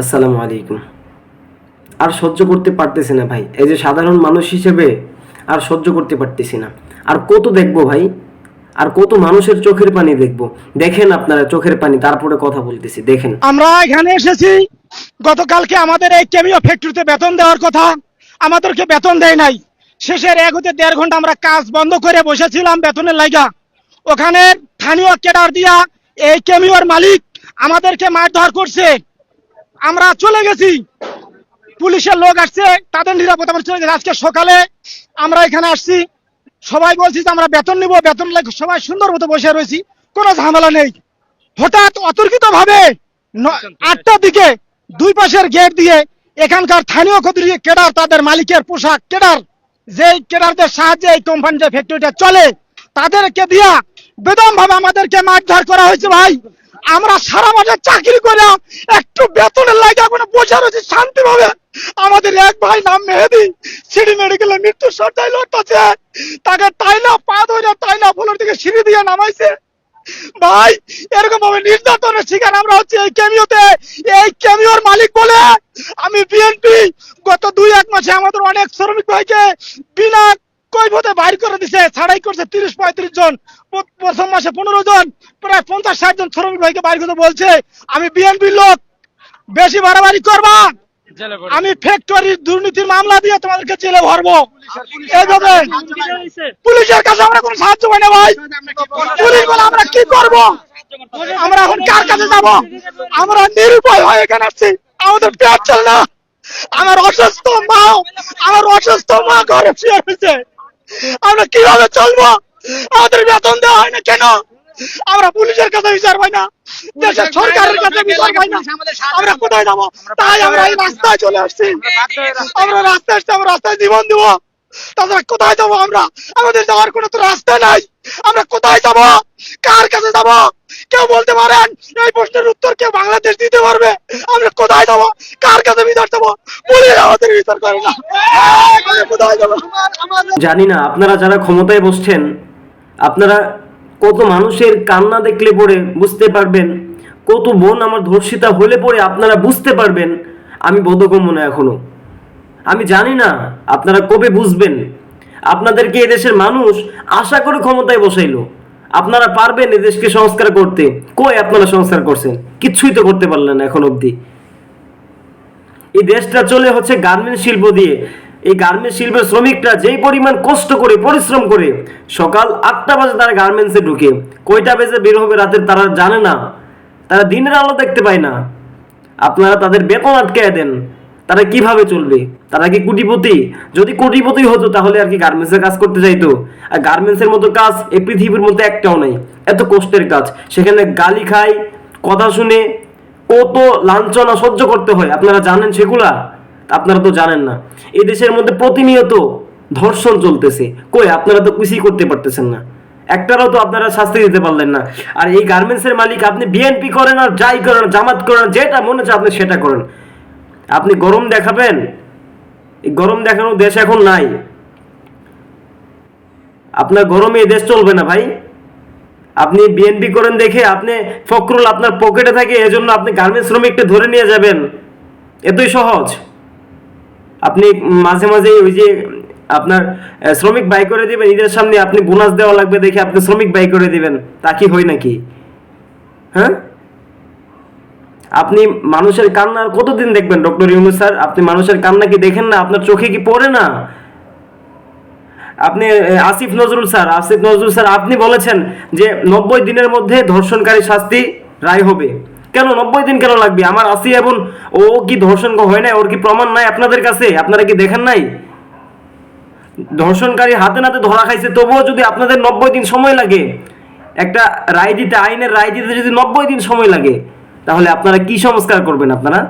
আসসালামু আলাইকুম। আর সহ্য করতে পারতেছি না ভাই। এই যে সাধারণ মানুষ হিসেবে আর সহ্য করতে পারতেছি না। আর কত দেখব ভাই? আর কত মানুষের চোখের পানি দেখব? দেখেন আপনারা চোখের পানি, তারপরে কথা বলতেছি, দেখেন। আমরা এখানে এসেছি। গতকালকে আমাদের এই কেমিও ফ্যাক্টরিতে বেতন দেওয়ার কথা। আমাদেরকে বেতন দেয় নাই। শেষের এক হতে দেড় ঘণ্টা আমরা কাজ বন্ধ করে বসেছিলাম বেতনের লাইগা। ওখানে স্থানীয় কেডার দিয়া এই কেমিওর মালিক আমাদেরকে মারধর করছে। আমরা চলে গেছি। পুলিশের লোক আসছে তাদের নিরাপত্তা আমরা চলে গেছে। আজকে সকালে আমরা এখানে আসছি। সবাই বলছি যে আমরা বেতন নিব বেতন সবাই সুন্দর মতো বসে রয়েছি। কোনো ঝামেলা নেই। হঠাৎ অতর্কিত ভাবে আটটার দিকে দুই পাশের গেট দিয়ে এখানকার স্থানীয় ক্ষত্রিয় কেডার তাদের মালিকের পোশাক কেডার যেই কেডারদের সাহায্যে এই কোম্পানি যে ফ্যাক্টরিটা চলে তাদেরকে দিয়া বেদম ভাবে আমাদেরকে মারধর করা হয়েছে ভাই। আমরা সারা মাসে চাকরি করে একটু বেতনের লাগে এখন বসে রয়েছি, শান্তি ভাবে আমাদের এক ভাই নাম মেহেদি, সিডি মেডিকেলে মৃত্যু সজ্জায় লড়তেছে তাকে তাই না পা ধরে তাই না ফুলের দিকে সিঁড়ি দিয়ে নামাইছে। ভাই এরকম ভাবে নির্যাতনের শিকার আমরা হচ্ছে এই কেমিওতে। এই কেমিওর মালিক বলে আমি বিএনপি গত দুই এক মাসে আমাদের অনেক শ্রমিক ভাইকে বিনা কৈফতে বাইর করে দিছে, ছাড়াই করছে তিরিশ পঁয়ত্রিশ জন। প্রথম মাসে পনেরো জন, প্রায় পঞ্চাশ ষাট জন শ্রমিক ভাইকে বাইর করতে বলছে, আমি বিএনপির লোক। বেশি বাড়াবাড়ি করবা? আমি ফ্যাক্টরির দুর্নীতির মামলা দিয়ে তোমাদেরকে জেলে ভরবো। পুলিশের কাছে আমরা কোনো সাহায্য পাই না ভাই। পুলিশ বলে আমরা কি করব? আমরা এখন কার কাছে যাব? আমরা নিরুপায় হয়ে এখানে আসছি। আমাদের পেট চল না। আমার অসুস্থ মা আমার অসুস্থ মা ঘরে শুয়ে রয়েছে। আমরা কীভাবে চলবো? আমাদের বেতন দেওয়া হয় না কেন? আমরা পুলিশের কাছে বিচার পাই না। দেশের সরকারের কাছে বিচার পাই না। আমরা কোথায় যাব? তাই আমরা এই রাস্তায় চলে আসছি। আমরা রাস্তায় আসছি আমরা রাস্তায় জীবন দিব। তাছাড়া কোথায় যাব আমরা? আমাদের যাওয়ার কোনো তো রাস্তা নাই। আমরা কোথায় যাব? কার কাছে যাব? কেউ বলতে পারেন এই প্রশ্নের উত্তর কেউ বাংলাদেশ দিতে পারবে। আমরা কোথায় যাব? কার কাছে বিচার যাব পুলিশ আমাদের বিচার করে না। কোথায় যাব? জানি না আপনারা যারা ক্ষমতায় বসছেন আপনারা কত মানুষের কান্না দেখলে পরে বুঝতে পারবেন, কত বোন আমার ধর্ষিতা হলে পরে আপনারা বুঝতে পারবেন, আমি বোধগম্য না এখনও। আমি জানি না আপনারা কবে বুঝবেন। আপনাদেরকে এদেশের মানুষ আশা করে ক্ষমতায় বসাইল। আপনারা পারবেন এদেশকে সংস্কার করতে। কই আপনারা সংস্কার করছেন? কিচ্ছুই তো করতে পারলেন এখন অবধি। এই দেশটা চলে হচ্ছে গার্মেন্ট শিল্প দিয়ে। এই গার্মেন্টস শিল্পের শ্রমিকরা যেই পরিমাণ কষ্ট করে, পরিশ্রম করে, সকাল আটটা বাজে তারা গার্মেন্টসে ঢুকে। কয়টা বেজে বের হবে রাতের তারা জানে না। তারা দিনের আলো দেখতে পায় না। আপনারা তাদের বেতন আটকায় দেন। তারা কীভাবে চলবে? তারা কি কোটিপতি? যদি কোটিপতি হতো তাহলে আর কি গার্মেন্টসে কাজ করতে চাইতো। আর গার্মেন্টসের মতো কাজ এই পৃথিবীর মধ্যে একটাও নাই। এত কষ্টের কাজ। সেখানে গালি খায়, কথা শুনে কত লাঞ্ছনা সহ্য করতে হয়। আপনারা জানেন সেগুলা? আপনারা তো জানেন না। এই দেশের মধ্যে প্রতিনিয়ত ধর্ষণ চলতেছে। কই, আপনারা তো কিছুই করতে পারতেছেন না। একটারও তো আপনারা শাস্তি দিতে পারলেন না। আর এই গার্মেন্টসের মালিক, আপনি বিএনপি করেন আর যাই করেন, জামাত করেন, যেটা মনে হচ্ছে আপনি সেটা করেন। আপনি গরম দেখাবেন? এই গরম দেখানো দেশ এখন নাই। আপনার গরমে এই দেশ চলবে না ভাই। আপনি বিএনপি করেন দেখে আপনি ফখরুল আপনার পকেটে থাকে, এজন্য আপনি গার্মেন্টস শ্রমিককে ধরে নিয়ে যাবেন। এতই সহজ। আপনি মাঝে মাঝে ওই যে আপনার শ্রমিক বাই করে দিবেন, ঈদের সামনে আপনি বোনাস দেওয়া লাগবে দেখে আপনি শ্রমিক বাই করে দিবেন, তা কি হয় নাকি? হ্যাঁ? আপনি মানুষের কান্না আর কতদিন দেখবেন, ডক্টর ইউনুস স্যার? আপনি মানুষের কান্না কি দেখেন না? আপনার চোখে কি পড়ে না? আপনি আসিফ নজরুল স্যার, আসিফ নজরুল স্যার, আপনি বলেছেন যে নব্বই দিনের মধ্যে ধর্ষণকারী শাস্তি রায় হবে। কেন? নব্বই দিন কেন লাগবে? আমার আসি এবং ও কি ধর্ষণ হয় নাই? ওর কি প্রমাণ নাই আপনাদের কাছে? আপনারা কি দেখেন নাই? ধর্ষণকারী হাতে নাতে ধরা খাইছে, তবুও যদি আপনাদের নব্বই দিন সময় লাগে, একটা রায় দিতে, আইনের রায় দিতে যদি নব্বই দিন সময় লাগে, তাহলে আপনারা কি সংস্কার করবেন আপনারা?